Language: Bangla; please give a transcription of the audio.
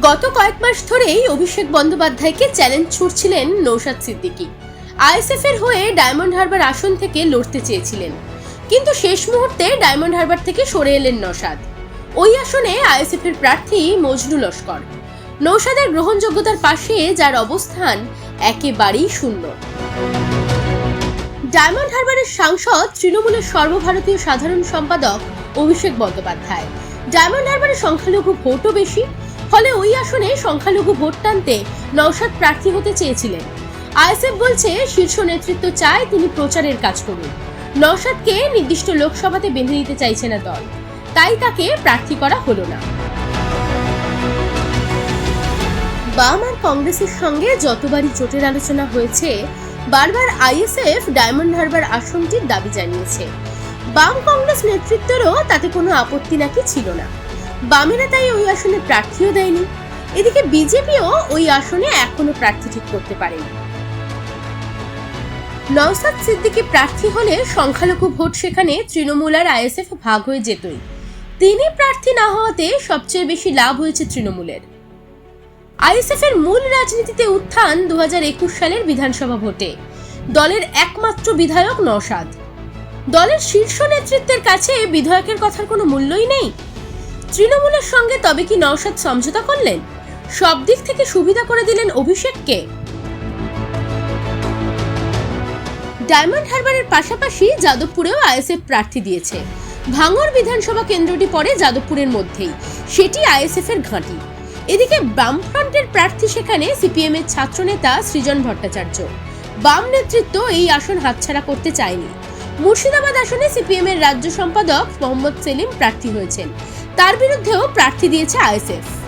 গত কয়েক মাস ধরেই অভিষেক বন্দ্যোপাধ্যায়কে চ্যালেঞ্জ ছুড়ছিলেন নৌশাদ সিদ্দিকী। আইএসএফ এর হয়ে ডায়মন্ড হারবার আসন থেকে লড়তে চেয়েছিলেন। কিন্তু শেষ মুহূর্তে ডায়মন্ড হারবার থেকে সরে এলেন নৌশাদ। ওই আসনে আইএসএফ এর প্রার্থী মজনু লস্কর। নৌশাদের গ্রহণযোগ্যতার পাশে যার অবস্থান একেবারেই শূন্য। ডায়মন্ড হারবারের সাংসদ, তৃণমূলের সর্বভারতীয় সাধারণ সম্পাদক অভিষেক বন্দ্যোপাধ্যায়। ডায়মন্ড হারবারের সংখ্যালঘু ভোটও বেশি ফলে ওই আসনে সংখ্যালঘু ভোট টানতে নওশাদ প্রার্থী হতে চেয়েছিলেন। আইএসএফ বলছে, শীর্ষ নেতৃত্ব চায় তিনি প্রচারের কাজ করুন। নওশাদকে নির্দিষ্ট লোকসভাতে বেঁধে দিতে চাইছে না দল। তাই তাকে প্রার্থী করা হলো না। বাম আর কংগ্রেসের সঙ্গে যতবারই জোটের আলোচনা হয়েছে, বারবার আইএসএফ ডায়মন্ড হারবার আসনটির দাবি জানিয়েছে। বাম কংগ্রেস নেতৃত্বেরও তাতে কোনো আপত্তি নাকি ছিল না। বামেরা তাই ওই আসনে প্রার্থীও দেয়নি। এদিকে বিজেপিও ওই আসনে এখনও প্রার্থী ঠিক করতে পারেনি। নওসাদ সিদ্দিকী প্রার্থী হলে সংখ্যালঘু ভোট সেখানে তৃণমূল আর আইএসএফ ভাগ হয়ে যেতই। তিনি প্রার্থী না হওয়াতে সবচেয়ে বেশি লাভ হয়েছে তৃণমূলের। আইএসএফ এর মূল রাজনীতিতে উত্থান দু হাজার একুশ সালের বিধানসভা ভোটে। দলের একমাত্র বিধায়ক নওশাদ দলের শীর্ষ নেতৃত্বের কাছে বিধায়কের কথার কোনো মূল্যই নেই। তৃণমূলের সঙ্গে তবে কি নওশাদ সমঝোতা করলেন? সব দিক থেকে সুবিধা করে দিলেন অভিষেককে ডায়মন্ড হারবারের পাশাপাশি যাদবপুরেও আইএসএফ প্রার্থী দিয়েছে। ভাঙর বিধানসভা কেন্দ্রটি পড়ে যাদবপুরের মধ্যেই। সেটি আইএসএফ এর ঘাঁটি। এদিকে বামফ্রন্টের প্রার্থী সেখানে সিপিএম এর ছাত্রনেতা সৃজন ভট্টাচার্য। বাম নেতৃত্ব এই আসন হাতছাড়া করতে চায়নি। মুর্শিদাবাদ আসনে সিপিএম এর রাজ্য সম্পাদক মোহাম্মদ সেলিম প্রার্থী হয়েছেন। তার বিরুদ্ধেও প্রার্থী দিয়েছে আইএসএফ।